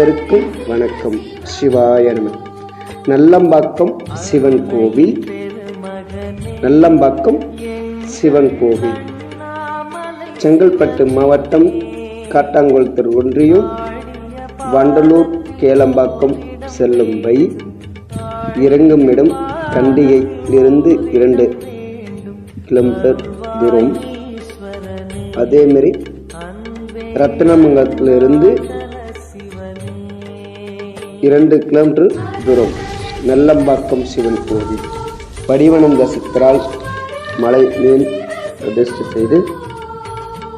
அனைவருக்கும் வணக்கம். சிவாய நம. நல்லம்பாக்கம் சிவன் கோவில். நல்லம்பாக்கம் சிவன் கோவில். செங்கல்பட்டு மாவட்டம் காட்டாங்குளத்தூர் ஒன்றியம் வண்டலூர் கேளம்பாக்கம் செல்லும் வழி இறங்கும் இடம் கண்டிகையிலிருந்து இரண்டு கிலோமீட்டர் தூரம். அதேமாரி ரத்னமங்கலத்திலிருந்து இரண்டு கிலோமீட்டர் தூரம். நெல்லம்பாக்கம் சிவன் கோவில். படிவனந்த சித்தரால் மலை மேல் பிரதிஷ்டை செய்து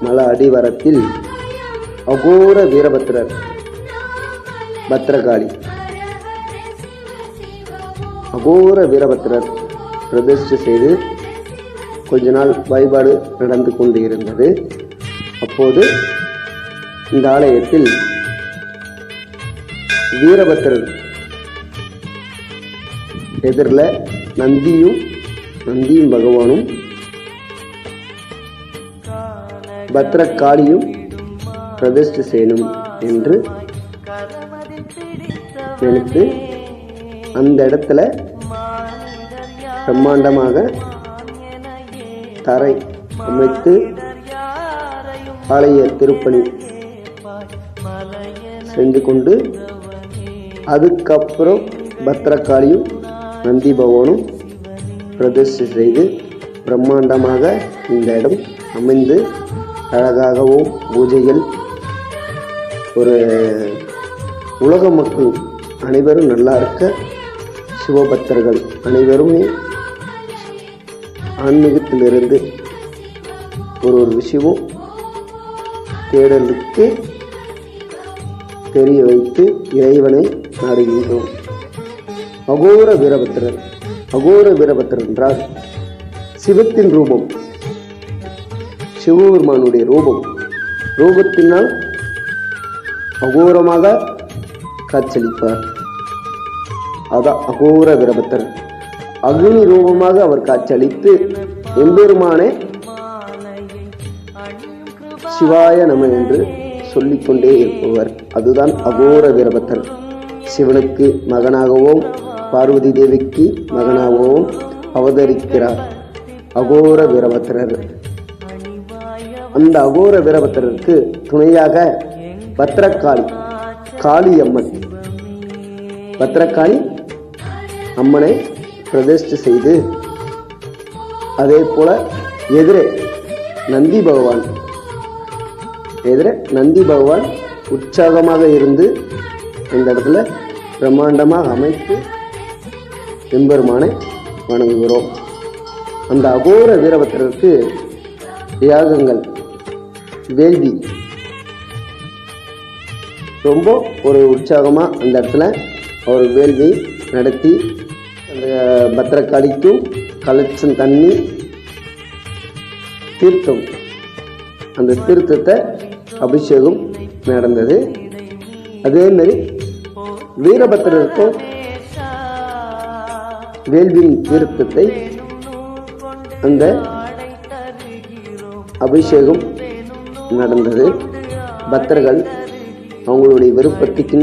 மலை அடிவாரத்தில் அகோர வீரபத்திரர் பத்ரகாளி. அகோர வீரபத்திரர் பிரதிஷ்டை செய்து கொஞ்ச நாள் வழிபாடு நடந்து கொண்டு இருந்தது அப்போது இந்த ஆலயத்தில் வீரபத்திரர் எதிரில் நந்தியும் நந்தியும் பகவானும். பத்ரகாளியும் பிரதிஷ்ட செய்யணும் என்று நினைத்து அந்த இடத்துல பிரம்மாண்டமாக தரை அமைத்து ஆலய திருப்பணி செஞ்சு கொண்டு அதுக்கப்புறம் பத்ரகாளியும் நந்தி பவனும் பிரதிஷ்டை செய்து பிரம்மாண்டமாக இந்த இடம் அமைந்து அழகாகவும் பூஜைகள் ஒரு உலக மக்கள் அனைவரும் நல்லா இருக்க சிவபக்தர்கள் அனைவருமே ஆன்மீகத்திலிருந்து ஒரு ஒரு விஷயமும் தேடலுக்கு தெரிய வைத்து இறைவனை நாடுகின்றோம் அகோர வீரபத்திரர் அகோர வீரபத்திரர் என்றால் சிவத்தின் ரூபம். சிவபெருமானுடைய ரூபம். ரூபத்தினால் அகோரமாக காட்சியளிப்பார். அதான் அகோர வீரபத்திரர் அக்னி ரூபமாக அவர் காட்சியளித்து எம்பெருமானே சிவாய நம என்று சொல்லிக்கொண்டே இருப்பவர். அதுதான் அகோர வீரபத்தர் சிவனுக்கு மகனாகவும் பார்வதி தேவிக்கு மகனாகவும் அவதரிக்கிறார். அகோர வீரபத்திரர். அந்த அகோர வீரபத்திரருக்கு துணையாக பத்திரக்காளி காளி அம்மன் பத்திரக்காளி அம்மனை பிரதிஷ்டை செய்து அதே போல எதிரே நந்தி பகவான். எதிரே நந்தி பகவான் உற்சாகமாக இருந்து இந்த இடத்துல பிரம்மாண்டமாக அமைத்து எம்பெருமானை வணங்குகிறோம். அந்த அகோர வீரபத்திரருக்கு யாகங்கள் வேள்வி. ரொம்ப ஒரு உற்சாகமாக அந்த இடத்துல அவர் வேள்வி நடத்தி அந்த பத்திரக்காளிக்கும் கலெக்ஷன் தண்ணி தீர்த்தம். அந்த தீர்த்தத்தை அபிஷேகம் நடந்தது. அதேமாதிரி வீரபத்திரருக்கு வேள்வியின் தீர்த்தத்தை அந்த அபிஷேகம் நடந்தது. பக்தர்கள் அவங்களுடைய விருப்பத்துக்கு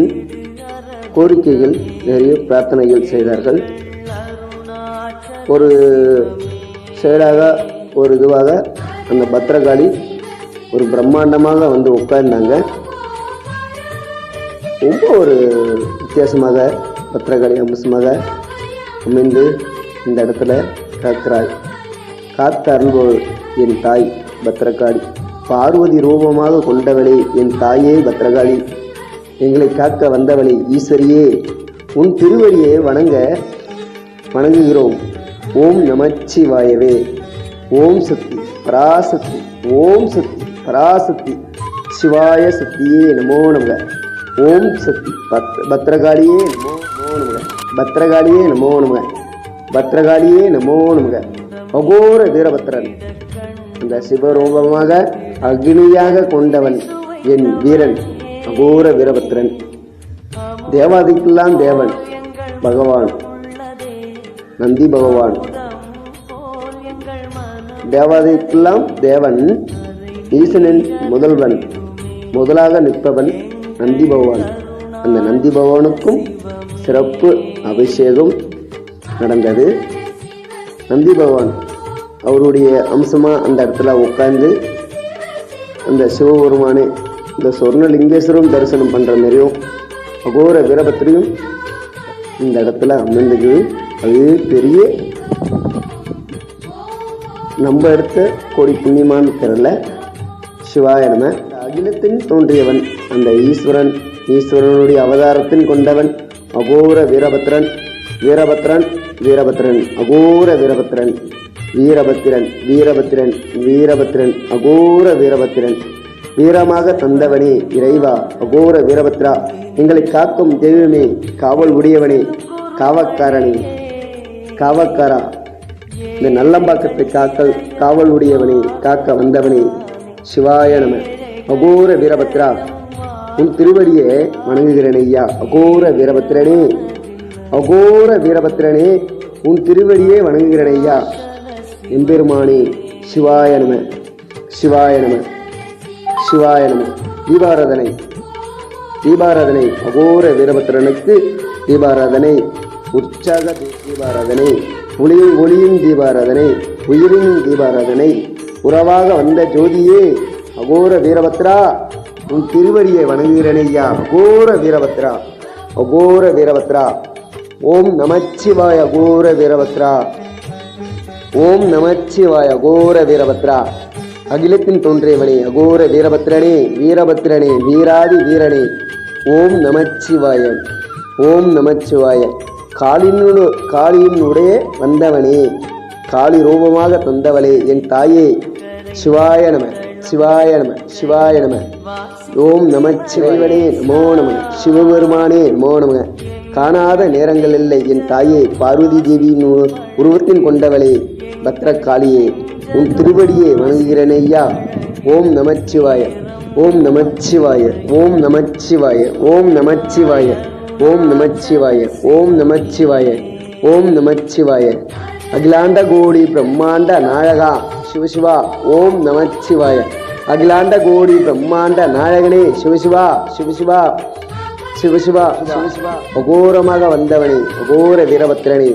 கோரிக்கைகள் நிறைய பிரார்த்தனைகள் செய்தார்கள். ஒரு செயலாக ஒரு இதுவாக அந்த பத்திரகாளி ஒரு பிரம்மாண்டமாக வந்து உட்கார்ந்தாங்க. ரொம்ப ஒரு வித்தியாசமாக பத்திரகாளி அம்சமாக அமைந்து இந்த இடத்துல காக்கிறாய் காத்த அருள்பவள் என் தாய் பத்திரகாளி. பார்வதி ரூபமாக கொண்டவளே என் தாயே பத்திரகாளி. எங்களை காக்க வந்தவளே ஈஸ்வரியே உன் திருவடியை வணங்க வணங்குகிறோம். ஓம் நமச்சிவாயவே. ஓம் சக்தி பராசக்தி. ஓம் சக்தி பராசக்தி. சிவாய சக்தியே நமோ நமக. ஓம் சக்தி. பத் பத்ரகாளியே நமோ நமோ நமக. பத்ரகாளியே நமோ நமக. பத்ரகாளியே நமோ நமக. அகோர வீரபத்ரன். அந்த சிவரூபமாக அக்னியாக கொண்டவன் என் வீரன் அகோர வீரபத்ரன். தேவாதிக்கெல்லாம் தேவன் பகவான். நந்தி பகவான். தேவாதிக்கெல்லாம் தேவன் ஈசனின் முதல்வன். முதலாக நிற்பவன் நந்தி பகவான். அந்த நந்தி பகவானுக்கும் சிறப்பு அபிஷேகம் நடந்தது. நந்தி பகவான் அவருடைய அம்சமாக அந்த இடத்துல உட்கார்ந்து அந்த சிவபெருமானே இந்த சொர்ணலிங்கேஸ்வரம் தரிசனம் பண்ணுற மாதிரியும் அகோர வீரபத்திரியும் இந்த இடத்துல அமர்ந்துக்குது அது பெரிய நம்ம எடுத்த கோடி புண்ணியமான்னு தெரில சிவாய அகிலத்தில் தோன்றியவன் அந்த ஈஸ்வரன். ஈஸ்வரனுடைய அவதாரத்தில் கொண்டவன் அகோர வீரபத்ரன். வீரபத்ரன் வீரபத்ரன் அகோர வீரபத்ரன். வீரபத்திரன் வீரபத்திரன் வீரபத்திரன் அகோர வீரபத்திரன் வீரமாக தந்தவனே இறைவா அகோர வீரபத்ரா. எங்களை காக்கும் தெய்வமே காவல் உடையவனே காவக்காரனே காவக்காரா. இந்த நல்லம்பாக்கத்தை காக்கல் காவல் உடையவனே காக்க வந்தவனே. சிவாய நம. அகோர வீரபத்ரா உன் திருவடியை வணங்குகிறேன் ஐயா. அகோர வீரபத்ரனே அகோர வீரபத்ரனே உன் திருவடியே வணங்குகிறேன் ஐயா. எம்பெருமானே சிவாய நம சிவாய நம சிவாய நம. தீபாராதனை தீபாராதனை அகோர வீரபத்ரனுக்கு தீபாராதனை. உற்சாக தீபாராதனை ஒளியும் ஒளியும் தீபாராதனை உயிரின் தீபாராதனை. உறவாக வந்த ஜோதியே அகோர வீரபத்ரா உன் திருவடியை வணங்குகிறனையா? அகோர வீரபத்ரா அகோர வீரபத்ரா. ஓம் நமச்சிவாய அகோர வீரபத்ரா. ஓம் நமச்சிவாய அகோர வீரபத்ரா. அகிலத்தின் தோன்றியவனே அகோர வீரபத்ரனே வீரபத்ரனே வீராதி வீரனே. ஓம் நமச்சிவாய ஓம் நமச்சிவாய. காளினு காளியினுடைய வந்தவனே. காளி ரூபமாக தந்தவளே என் தாயே. சிவாய நம. சிவாய நம சிவாய நம. ஓம் நமச்சிவாயவனே நமோ நம. சிவபெருமானே நமோ நம. காணாத நேரங்கள் இல்லை என் தாயே பார்வதி தேவியின் உருவத்தின் கொண்டவளே பத்ரகாளியே உன் திருவடியே வணங்குகிறேன் ஐயா. ஓம் நமச்சிவாய ஓம் நமச்சிவாய ஓம் நமச்சிவாய ஓம் நமச்சிவாய ஓம் நமச்சிவாய ஓம் நமச்சிவாய ஓம் நமச்சிவாய அகிலாண்ட கோடி பிரம்மாண்ட நாயகா. சிவசிவா ஓம் நமச்சிவாய அகிலாண்ட கோடி பிரம்மாண்ட நாயகனே சிவசிவா சிவசிவா சிவசிவா சிவசிவா அகோரமாக வந்தவனே அகோர வீரபத்திரனே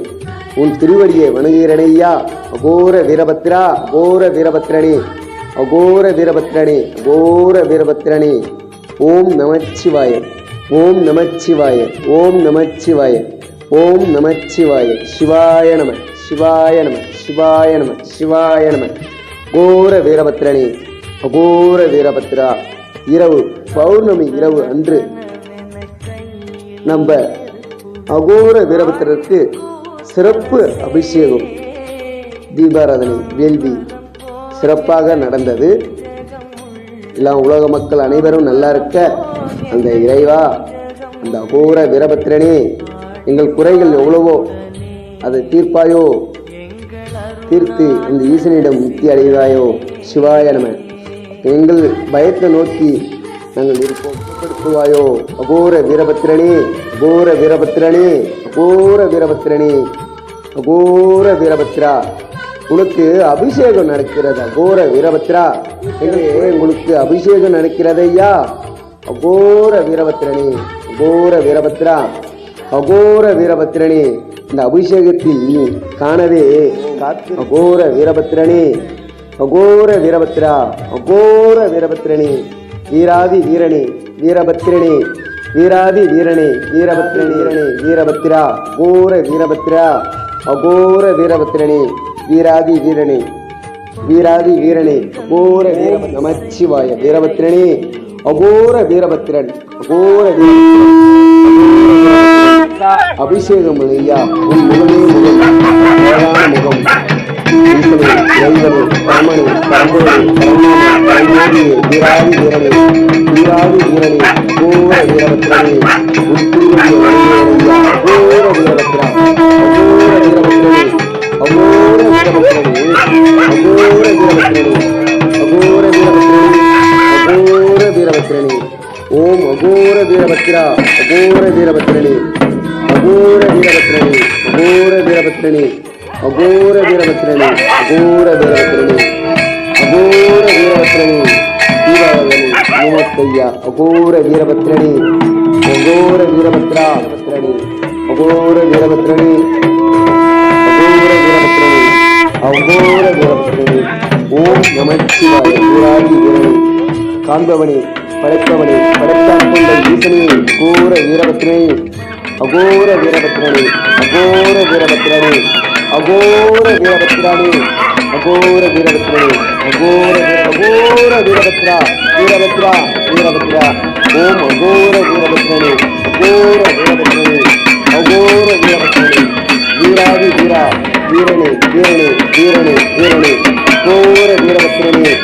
உன் திருவடியை வணங்குகிறனையா அகோர வீரபத்ரா அகோர வீரபத்ரனே. அகோர வீரபத்ரனே அகோர வீரபத்ரனே. ஓம் நமச்சிவாய ஓம் நமச்சிவாய ஓம் நமச்சிவாய ஓம் நமச்சிவாய சிவாய நம சிவாய நம. சிவாய நம சிவாய நம. அகோர வீரபத்ரனே அகோர வீரபத்ரா. இரவு பௌர்ணமி இரவு அன்று நம்ம அகோர வீரபத்திரருக்கு சிறப்பு அபிஷேகம் தீபாராதனை வேள்வி. சிறப்பாக நடந்தது. எல்லாம் உலக மக்கள் அனைவரும் நல்லா இருக்க. அந்த இறைவா அந்த அகோர வீரபத்திரனே எங்கள் குறைகள் எவ்வளவோ அதை தீர்ப்பாயோ தீர்த்து அந்த ஈசனிடம் முக்தி அடைவாயோ? சிவாய நம. எங்கள் பயத்தை நோக்கி நாங்கள் இருப்போம். படுத்துவாயோ அகோர வீரபத்திரனே அகோர வீரபத்திரனே அகோர வீரபத்திரனே அகோர வீரபத்ரா. உனக்கு அபிஷேகம் நடக்கிறது அகோர வீரபத்ரா. எங்களே உங்களுக்கு அபிஷேகம் நடக்கிறதையா அகோர வீரபத்திரனே அகோர வீரபத்ரா. அகோர வீரபத்திரனே. இந்த அபிஷேகத்தில் காணவே காத்து அகோர வீரபத்திரனே அகோர வீரபத்ரா அகோர வீரபத்திரனே வீராதி வீரனே வீரபத்திரனே வீராதி வீரனே வீரபத்திரனே வீரபத்ரா அகோர வீரபத்ரா அகோர வீரபத்திரனே வீராதி வீரனே வீராதி வீரனே அகோர வீர நமச்சிவாய வீரபத்திரனே அகோர வீரபத்ரன் அகோர வீரபத்ரன். அபிஷேகம் ஐயா உன் முகமே முகம் அழகான முகம். ஈசனே, இறைவனே, பரமனே, பரம்பொருளே, பரமானே, வீராதி வீரனே, வீராதி வீரனே, அகோர வீரபத்திரனே, உன் அகோர அகோர அகோர அகோர அகோர ஓம் அகோர வீரபத்ரா அகோர வீரபத்ரனே அகோர வீரபத்ரனே அகோர வீரபத்ரனே அகோர வீரபத்ரனே அகோர வீரபத்ரனே அகோர வீரபத்ரனே தீபாவளி கையா அகோர வீரபத்ரனே அகோர வீரபத்ரா பத்ரனே அகோர வீரபத்ரனே அகோர வீரபத்ரனே அகோர வீரபத்ரணி. ஓம் நமச்சிவாய வீராதி வீரனே காண்பவனே படைப்பவனே படைத்தான் கொண்ட ஈசனே கோர வீரபத்ரனே அகோர வீரபத்ரனே அகோர வீரபத்ரனே அகோர வீரபத்ரனே அகோர வீரபத்ரனே அகோர அகோர வீரபத்ரா வீரபத்ரா வீரபத்ரா. ஓம் அகோர வீரபத்ரனே அகோர வீரபத்ரனே அகோர வீரபத்ரனே. வீராதி வீரா வீரனே வீரனே வீரனே வீரனே. அகோர வீரபத்ரனே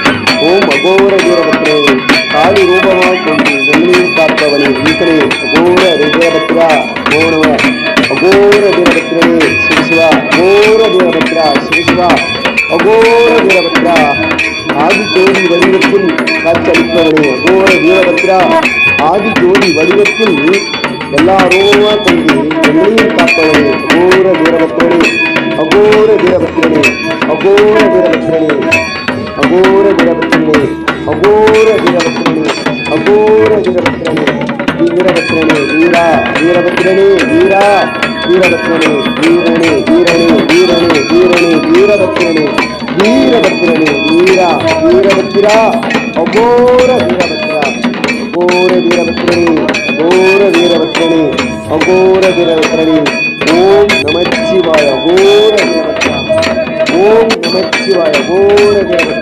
ஓம் அகோர வீரபத்ரனே. காளி ரூபமாய் கொண்டு வெள்ளியில் பார்ப்பவனே ஈசனே அகோர வீரபத்ரா ஓணவ அகோர வீரபத்ரனே சிவசிவா அகோர வீரபத்ரா சிவசிவா அகோர வீரபத்ரா ஆதி ஜோதி வடிவத்தில் காட்சியளிப்பவனே அகோர வீரபத்ரா ஆதி ஜோதி வடிவத்தில் எல்லா ரூபமா கொண்டு வெள்ளியில் காப்பவனே வீரபத்ரனே வீரனே வீரனே வீரனே வீரனே வீரபத்ரனே வீரபத்ரனே வீரா வீரபத்ரா அகோர வீரபத்ரா அகோர வீரபத்ரனே அகோர வீரபத்ரனே அகோர வீரபத்ரனே ஓம் நமச்சிவாய அகோர வீரபத்ரா ஓம் நமச்சிவாய அகோர வீரபத்ரா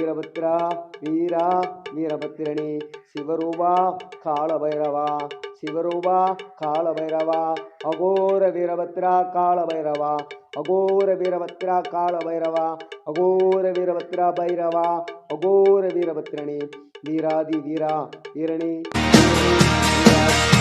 வீரபத்ரா வீரா வீரபத்திரணி சிவரூபா காலபைரவா சிவரூபா காலபைரவா அகோர வீரபத்ரா காலபைரவா அகோர வீரபத்ரா காலபைரவா அகோர வீரபத்ரா பைரவா அகோர வீரபத்ரணி வீராதி வீரா வீரனே வீரா